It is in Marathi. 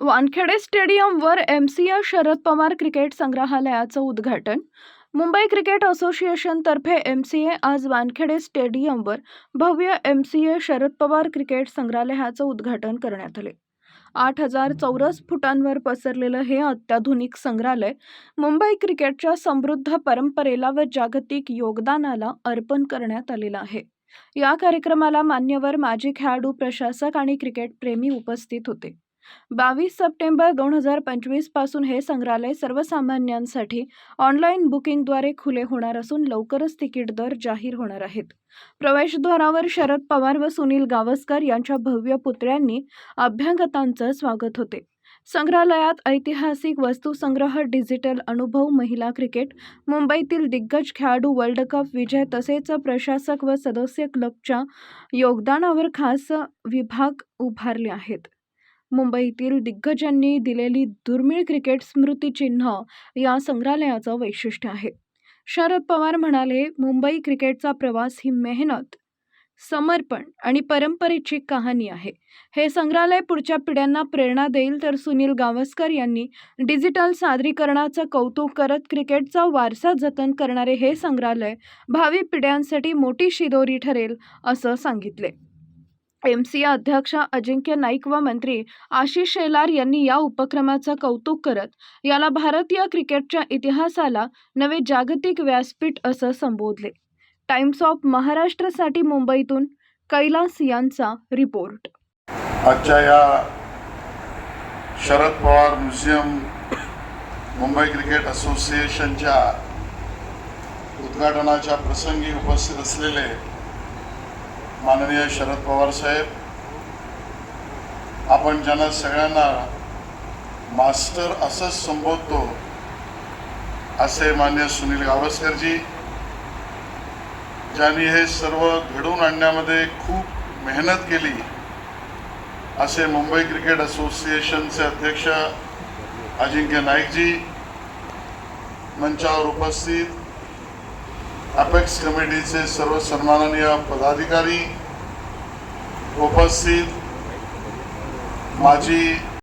वानखेडे स्टेडियमवर M C A Sharad Pawar cricket संग्रहालयाचं उद्घाटन. मुंबई क्रिकेट असोसिएशनतर्फे एम सी ए आज वानखेडे स्टेडियमवर भव्य M C A Sharad Pawar cricket संग्रहालयाचं उद्घाटन करण्यात आले. आठ हजार चौरस फुटांवर पसरलेलं हे अत्याधुनिक संग्रहालय मुंबई क्रिकेटच्या समृद्ध परंपरेला व जागतिक योगदानाला अर्पण करण्यात आलेलं आहे. या कार्यक्रमाला मान्यवर माजी खेळाडू प्रशासक आणि क्रिकेटप्रेमी उपस्थित होते. बावीस सप्टेंबर दोन हजार पंचवीसपासून हे संग्रहालय सर्वसामान्यांसाठी ऑनलाईन बुकिंगद्वारे खुले होणार असून लवकरच तिकीट दर जाहीर होणार आहेत. प्रवेशद्वारावर शरद पवार व सुनील गावस्कर यांच्या भव्य पुतळ्यांनी अभ्यागतांचं स्वागत होते. संग्रहालयात ऐतिहासिक वस्तुसंग्रह डिजिटल अनुभव महिला क्रिकेट मुंबईतील दिग्गज खेळाडू वर्ल्ड कप विजय तसेच प्रशासक व सदस्य क्लबच्या योगदानावर खास विभाग उभारले आहेत. मुंबईतील दिग्गजांनी दिलेली दुर्मिळ क्रिकेट स्मृतिचिन्ह या संग्रहालयाचं वैशिष्ट्य आहे. शरद पवार म्हणाले मुंबई क्रिकेटचा प्रवास ही मेहनत समर्पण आणि परंपरेची कहाणी आहे. हे संग्रहालय पुढच्या पिढ्यांना प्रेरणा देईल तर सुनील गावस्कर यांनी डिजिटल सादरीकरणाचं कौतुक करत क्रिकेटचा वारसा जतन करणारे हे संग्रहालय भावी पिढ्यांसाठी मोठी शिदोरी ठरेल असं सांगितले. एम सी अध्यक्ष अजिंक्य नाईक व मंत्री आशिष शेलार यांनी या उपक्रमाचं कौतुक करत याला भारतीय क्रिकेटच्या इतिहासाला नवे जागतिक व्यासपीठ असं संबोधले. टाइम्स ऑफ महाराष्ट्रसाठी मुंबईतून कैलास यांचा रिपोर्ट. आजच्या या शरद पवार म्युझियम मुंबई क्रिकेट असोसिएशनच्या उद्घाटनाच्या प्रसंगी उपस्थित असलेले माननीय शरद पवार साहेब आपण ज्यांना सगळ्यांना मास्टर असंच संबोधतो असे मान्य सुनील गावस्करजी ज्यांनी हे सर्व घडवून आणण्यामध्ये खूप मेहनत केली असे मुंबई क्रिकेट असोसिएशनचे अध्यक्ष अजिंक्य नाईकजी मंचावर उपस्थित अपेक्स कमिटीचे सर्व सन्माननीय पदाधिकारी उपस्थित माजी